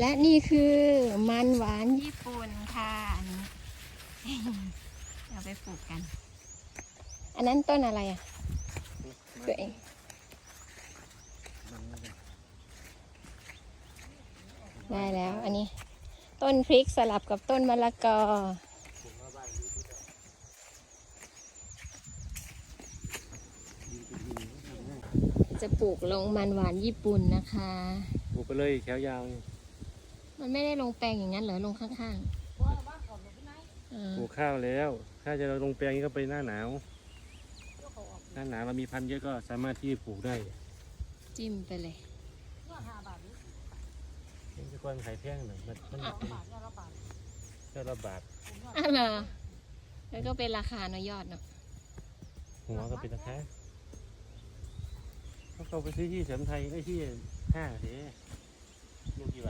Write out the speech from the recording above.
และนี่คือมันหวานญี่ปุ่นค่ะอันนี้เอาไปปลูกกัน อันนั้นต้นอะไรอะตัวเองได้แล้วอันนี้ ต้นพริกสลับกับต้นมะละกอจะปลูกลงมันหวานญี่ปุ่นนะคะ ปลูกไปเลยแถวยาว มันไม่ได้ลงแปลงอย่างนั้นเหรอลงข้างๆอ่าปลูกข้าวแล้ว ถ้าจะลงแปลงนี้ก็ไปหน้าหนาว หน้าหนาวเรามีพันธุ์เยอะก็สามารถที่จะปลูกได้จิ้มไปเลย เป็นตะกอนไข่แพงหน่อยมันมันเป็นเจ้าละบาทอ้าวเหรอแล้วก็เป็นราคาเนอะยอดเนาะหัวก็เป็นราคาเขาเข้าไปซื้อที่เสริมไทยได้ที่ห้าเสียลูกกี่บาท